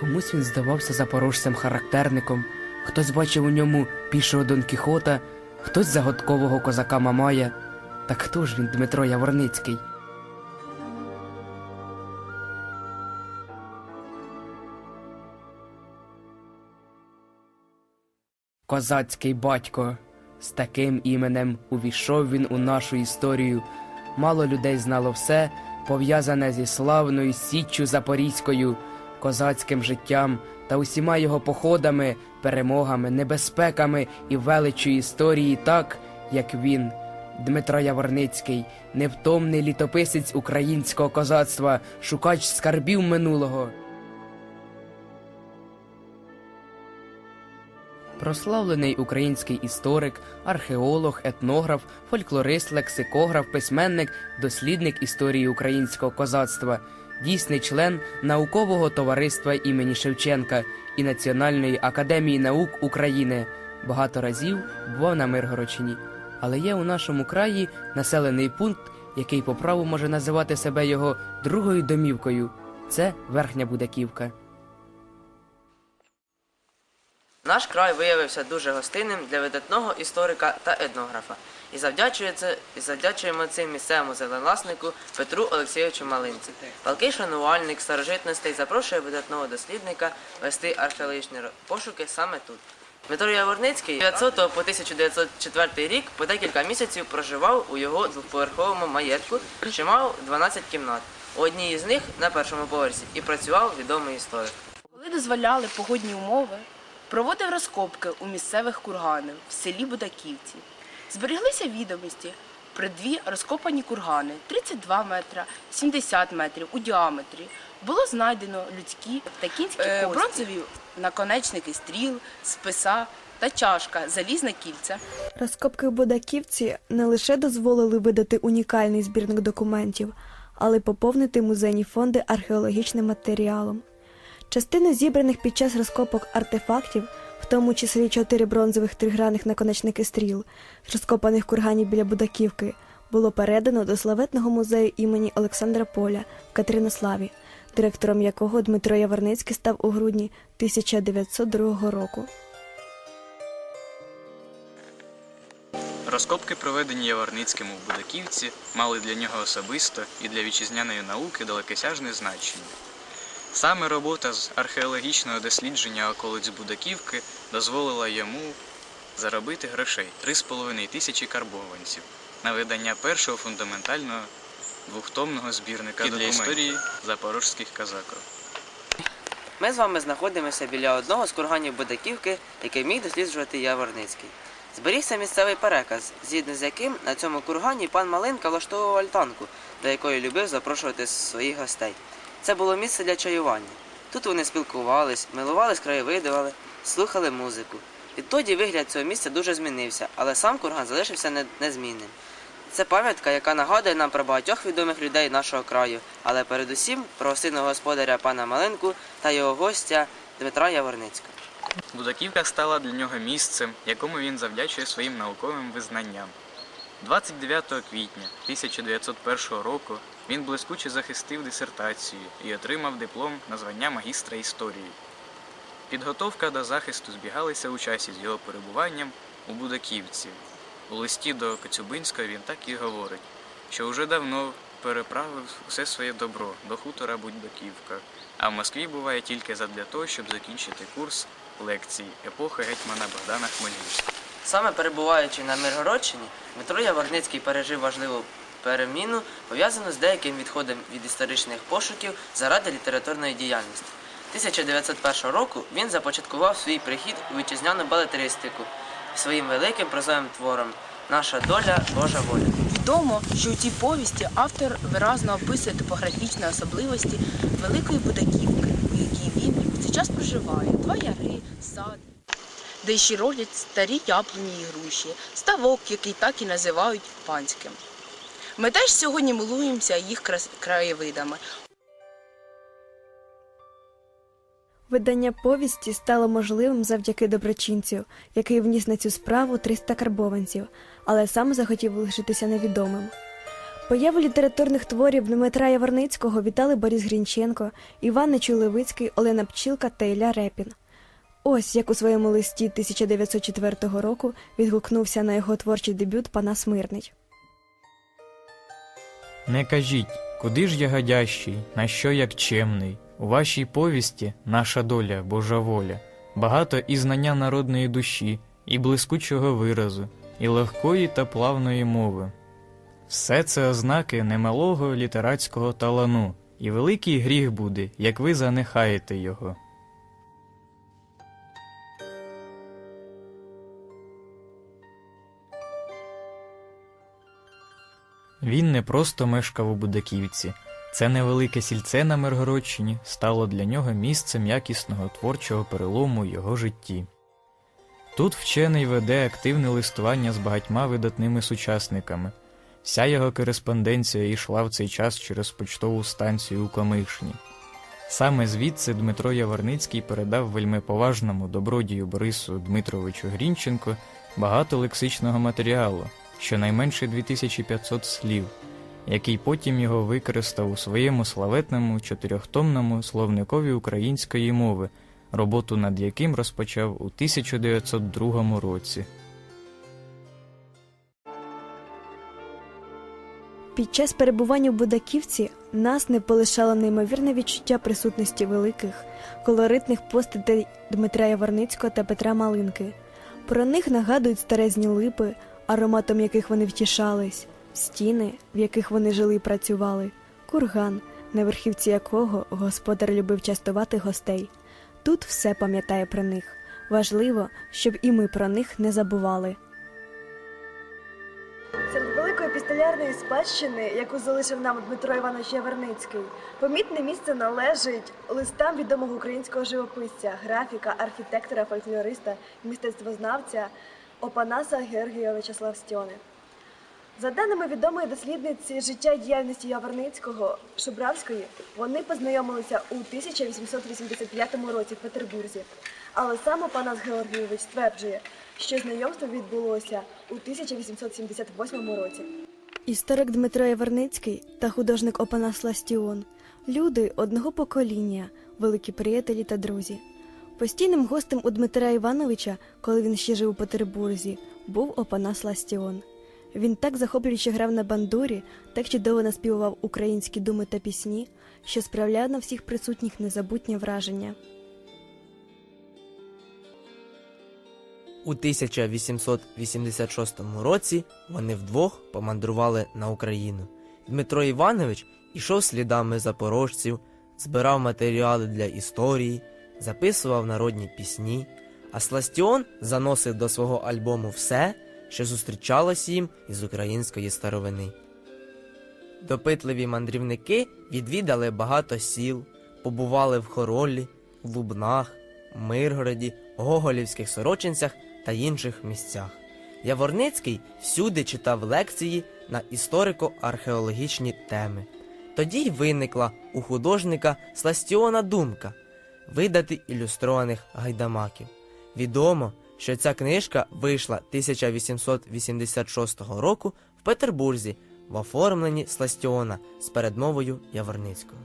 Комусь він здавався запорожцем характерником, хтось бачив у ньому пішого Дон Кіхота, хтось загадкового козака Мамая. Так хто ж він, Дмитро Яворницький? Козацький батько. З таким іменем увійшов він у нашу історію. Мало людей знало все, пов'язане зі славною Січчю Запорізькою, козацьким життям та усіма його походами, перемогами, небезпеками і величчю історії, так, як він, Дмитро Яворницький, невтомний літописець українського козацтва, шукач скарбів минулого. Прославлений український історик, археолог, етнограф, фольклорист, лексикограф, письменник, дослідник історії українського козацтва, дійсний член наукового товариства імені Шевченка і Національної академії наук України. Багато разів бував на Миргородчині. Але є у нашому краї населений пункт, який по праву може називати себе його другою домівкою. Це Верхня Будаківка. Наш край виявився дуже гостинним для видатного історика та етнографа. І це, завдячуємо цим місцевому землевласнику Петру Олексійовичу Малинці. Палкий шанувальник старожитностей запрошує видатного дослідника вести археологічні пошуки саме тут. Дмитро Яворницький 900 по 1904 рік по декілька місяців проживав у його двоповерховому маєтку, що мав 12 кімнат. У одній із них на першому поверсі і працював відомий історик. Коли дозволяли погодні умови, проводив розкопки у місцевих курганах в селі Будаківці. Зберіглися відомості про дві розкопані кургани 32 метра, 70 метрів у діаметрі. Було знайдено людські та кінські Е, кості, бронзові наконечники стріл, списа та чашка, залізне кільце. Розкопки в Бодаківці не лише дозволили видати унікальний збірник документів, але й поповнити музейні фонди археологічним матеріалом. Частину зібраних під час розкопок артефактів, в тому числі чотири бронзових тригранних наконечники стріл, з розкопаних курганів біля Будаківки, було передано до славетного музею імені Олександра Поля в Катеринославі, директором якого Дмитро Яворницький став у грудні 1902 року. Розкопки, проведені Яворницьким у Будаківці, мали для нього особисто і для вітчизняної науки далекосяжне значення. Саме робота з археологічного дослідження околиць Будаківки дозволила йому заробити грошей 3,5 тисячі карбованців на видання першого фундаментального двохтомного збірника для історії запорожських казаків. Ми з вами знаходимося біля одного з курганів Будаківки, який міг досліджувати Яворницький. Зберігся місцевий переказ, згідно з яким на цьому кургані пан Малинка влаштовував альтанку, до якої любив запрошувати своїх гостей. Це було місце для чаювання. Тут вони спілкувались, милувались краєвидивали, слухали музику. Відтоді вигляд цього місця дуже змінився, але сам курган залишився незмінним. Це пам'ятка, яка нагадує нам про багатьох відомих людей нашого краю, але передусім про гостинного господаря пана Малинку та його гостя Дмитра Яворницького. Будаківка стала для нього місцем, якому він завдячує своїм науковим визнанням. 29 квітня 1901 року він блискуче захистив дисертацію і отримав диплом на звання магістра історії. Підготовка до захисту збігалася у часі з його перебуванням у Будаківці. У листі до Коцюбинського він так і говорить, що вже давно переправив все своє добро до хутора Будаківка, а в Москві буває тільки задля того, щоб закінчити курс лекцій епохи гетьмана Богдана Хмельницького. Саме перебуваючи на Миргородщині, Дмитро Яворницький пережив важливу переміну, пов'язану з деяким відходом від історичних пошуків заради літературної діяльності. 1901 року він започаткував свій прихід у вітчизняну балетристику своїм великим прозовим твором Наша доля Божа воля. Відомо, що у цій повісті автор виразно описує топографічні особливості Великої Будаківки, у якій він в цей час проживає. Два яри, сад, де ще роблять старі яблуні і груші, ставок, який так і називають панським. Ми теж сьогодні милуємося їх краєвидами. Видання повісті стало можливим завдяки доброчинцю, який вніс на цю справу 300 карбованців, але сам захотів лишитися невідомим. Появу літературних творів Дмитра Яворницького вітали Борис Грінченко, Іван Нечуй-Левицький, Олена Пчілка та Ілля Репін. Ось як у своєму листі 1904 року відгукнувся на його творчий дебют Панас Мирний. Не кажіть, куди ж я гадящий, на що як чемний. У вашій повісті наша доля, Божа воля, багато і знання народної душі, і блискучого виразу, і легкої та плавної мови. Все це ознаки немалого літератського талану, і великий гріх буде, як ви занехаєте його. Він не просто мешкав у Будаківці. Це невелике сільце на Миргородщині стало для нього місцем якісного творчого перелому у його житті. Тут вчений веде активне листування з багатьма видатними сучасниками. Вся його кореспонденція йшла в цей час через почтову станцію у Комишні. Саме звідси Дмитро Яворницький передав вельми поважному добродію Борису Дмитровичу Грінченко багато лексичного матеріалу, щонайменше 2500 слів, який потім його використав у своєму славетному чотирьохтомному словникові української мови, роботу над яким розпочав у 1902 році. Під час перебування в Будаківці нас не полишало неймовірне відчуття присутності великих, колоритних постатей Дмитра Яворницького та Петра Малинки. Про них нагадують старезні липи, ароматом яких вони втішались, стіни, в яких вони жили і працювали, курган, на верхівці якого господар любив частувати гостей. Тут все пам'ятає про них. Важливо, щоб і ми про них не забували. Серед великої епістолярної спадщини, яку залишив нам Дмитро Іванович Яверницький, помітне місце належить листам відомого українського живописця, графіка, архітектора, фольклориста, мистецтвознавця Опанаса Георгійовича Славстьони. За даними відомої дослідниці життя діяльності Яворницького Шубравської, вони познайомилися у 1885 році в Петербурзі. Але сам Опанас Георгійович стверджує, що знайомство відбулося у 1878 році. Історик Дмитро Яворницький та художник Опанас Ластіон люди одного покоління, великі приятелі та друзі. Постійним гостем у Дмитра Івановича, коли він ще жив у Петербурзі, був Опанас Ластіон. Він так захоплююче грав на бандурі, так чудово наспівував українські думи та пісні, що справляв на всіх присутніх незабутнє враження. У 1886 році вони вдвох помандрували на Україну. Дмитро Іванович ішов слідами запорожців, збирав матеріали для історії, записував народні пісні, а Сластіон заносив до свого альбому все, що зустрічалось їм із української старовини. Допитливі мандрівники відвідали багато сіл, побували в Хоролі, Лубнах, Миргороді, Гоголівських Сорочинцях та інших місцях. Яворницький всюди читав лекції на історико-археологічні теми. Тоді й виникла у художника Сластіона думка видати ілюстрованих гайдамаків. Відомо, що ця книжка вийшла 1886 року в Петербурзі в оформленні Сластіона з передмовою Яворницького.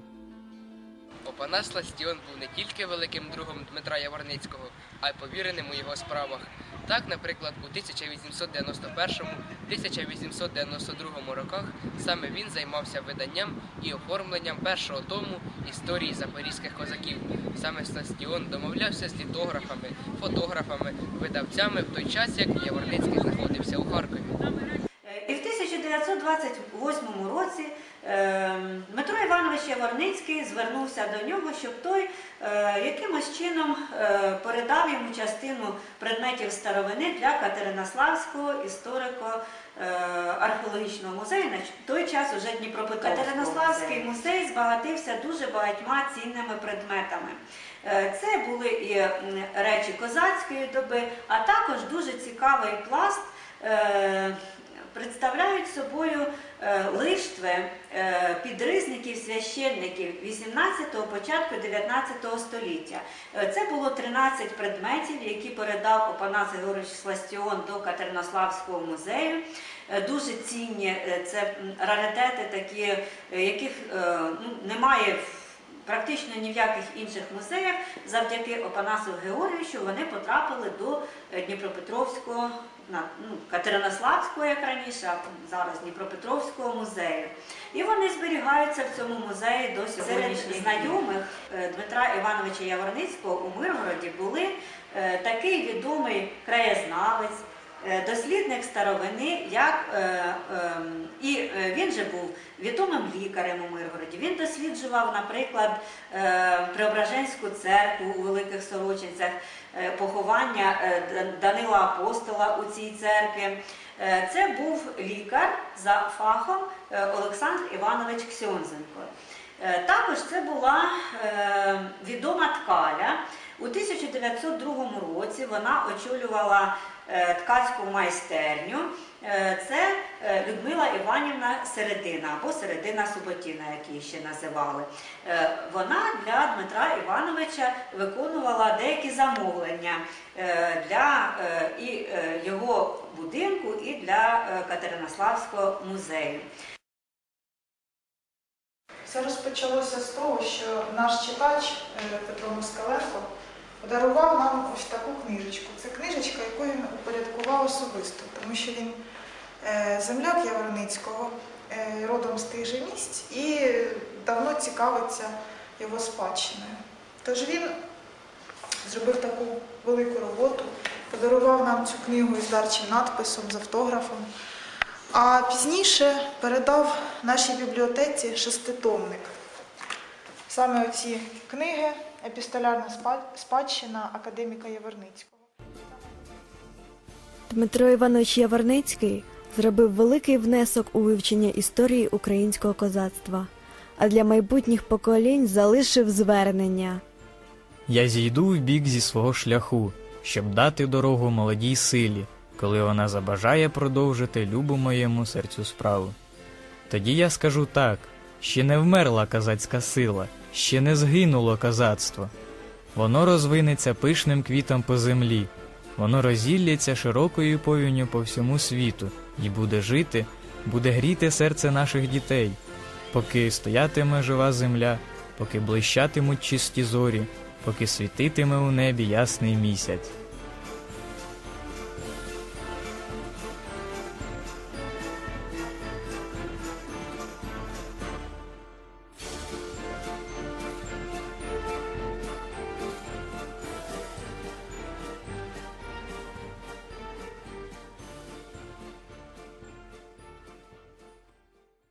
Опанас Ластіон був не тільки великим другом Дмитра Яворницького, а й повіреним у його справах. Так, наприклад, у 1891-1892 роках саме він займався виданням і оформленням першого тому історії запорізьких козаків. Саме Сластіон домовлявся з літографами, фотографами, видавцями в той час, як Яворницький знаходився у Харкові. І в 1928 році е, Дмитро Яворницький звернувся до нього, щоб той е, якимось чином е, передав йому частину предметів старовини для Катеринославського історико-археологічного музею. На той час уже Дніпропетровського. Катеринославський музей збагатився дуже багатьма цінними предметами. Е, Це були і речі козацької доби, а також дуже цікавий пласт. Представляють собою е, лиштви е, підризників священників 18-го, початку 19 століття. Е, Це було 13 предметів, які передав Опанас Георгійович Сластіон до Катеринославського музею. дуже цінні. Це раритети, яких ну, немає в- практично ні в яких інших музеях. Завдяки Опанасу Георгійовичу вони потрапили до е, Дніпропетровського, ну, Катеринославського, як раніше, а зараз Дніпропетровського музею. І вони зберігаються в цьому музеї до сьогоднішніх Серед знайомих е, Дмитра Івановича Яворницького у Миргороді були е, такий відомий краєзнавець, дослідник старовини, як е, ем, і е, він же був відомим лікарем у Миргороді. Він досліджував, наприклад, е, Преображенську церкву у Великих Сорочинцях, е, поховання е, Данила Апостола у цій церкві. Е, Це був лікар за фахом е, Олександр Іванович Ксьонзенко. Е, Також це була е, відома ткаля. У 1902 році вона очолювала е, ткацьку майстерню. Е, Це е, Людмила Іванівна Середина або Середина Суботіна, як її ще називали. Вона для Дмитра Івановича виконувала деякі замовлення для і його будинку, і для Катеринославського музею. Все розпочалося з того, що наш читач Петро Москаленко подарував нам ось таку книжечку. Це книжечка, яку він упорядкував особисто, тому що він е, земляк Яворницького, е, родом з тих же місць і давно цікавиться його спадщиною. Тож він зробив таку велику роботу, подарував нам цю книгу із дарчим надписом, з автографом. А пізніше передав нашій бібліотеці шеститомник. Саме оці книги Епістолярна спадщина академіка Яворницького. Дмитро Іванович Яворницький зробив великий внесок у вивчення історії українського козацтва, а для майбутніх поколінь залишив звернення. Я зійду в бік зі свого шляху, щоб дати дорогу молодій силі, коли вона забажає продовжити любу моєму серцю справу. Тоді я скажу так: ще не вмерла козацька сила, ще не згинуло козацтво. Воно розвинеться пишним квітом по землі, воно розілляться широкою повінню по всьому світу і буде жити, буде гріти серце наших дітей, поки стоятиме жива земля, поки блищатимуть чисті зорі, поки світитиме у небі ясний місяць.